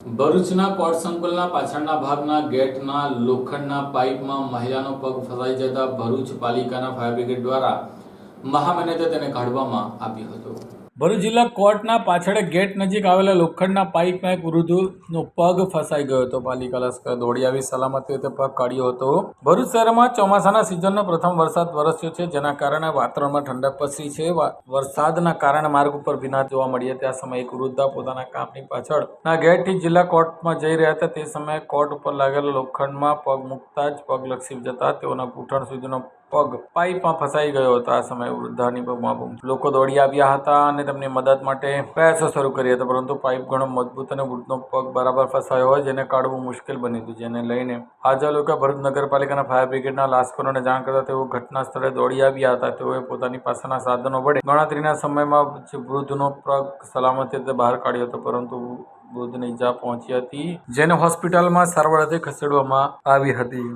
ભરૂચના કોર્ટ સંકુલના પાછળના ભાગના ગેટના લોખંડના પાઇપમાં મહિલાનો પગ ફસાઈ જતા ભરૂચ પાલિકાના ફાયર બ્રિગેડ દ્વારા મહા તેને કાઢવામાં આવ્યો હતો. ભરૂચ જિલ્લા કોર્ટના પાછળ ગેટ નજીક આવેલા લોખંડના પાઇપમાં એક વૃદ્ધનો પગ ફસાઈ ગયો હતો. પાલિકા લશ્કર દોડી આવી સલામતી રીતે પગ કાઢ્યો હતો. ભરૂચ શહેરમાં ચોમાસાના સિઝનનો પ્રથમ વરસાદ વરસ્યો છે, જેના કારણે વાતાવરણમાં ઠંડક પસરી છે. વરસાદના કારણે માર્ગ ઉપર ભીના જોવા મળી હતી. સમયે એક વૃદ્ધા પોતાના કામની પાછળના ગેટથી જિલ્લા કોર્ટમાં જઈ રહ્યા હતા. તે સમયે કોર્ટ ઉપર લાગેલા લોખંડમાં પગ મૂકતા જ પગ લક્ષી જતા તેઓના ઘૂંટણ સુધીનો પગ પાઇપમાં ફસાઈ ગયો હતો. આ સમયે વૃદ્ધાની પગમાં. લોકો દોડી આવ્યા હતા અને તેમની મદદ માટે પ્રયાસો શરૂ કર્યા હતા, પરંતુ પાઇપ ઘણો મજબૂત અને વૃદ્ધનો પગ બરાબર ફસાયો હોય, જેને કાઢવું મુશ્કેલ બની હતું, જેને લઈને હાજર લોકો ભરૂચ નગરપાલિકાના ફાયર બ્રિગેડના લાશ્કરોને જાણ કરતા તેઓ ઘટના સ્થળે દોડી આવ્યા હતા. તેઓએ પોતાની પાસેના સાધનો વડે ગણતરીના સમયમાં વૃદ્ધનો પગ સલામત રીતે બહાર કાઢ્યો હતો, પરંતુ વૃદ્ધને ઈજા પહોંચી હતી, જેને હોસ્પિટલમાં સારવાર અર્થે ખસેડવામાં આવી હતી.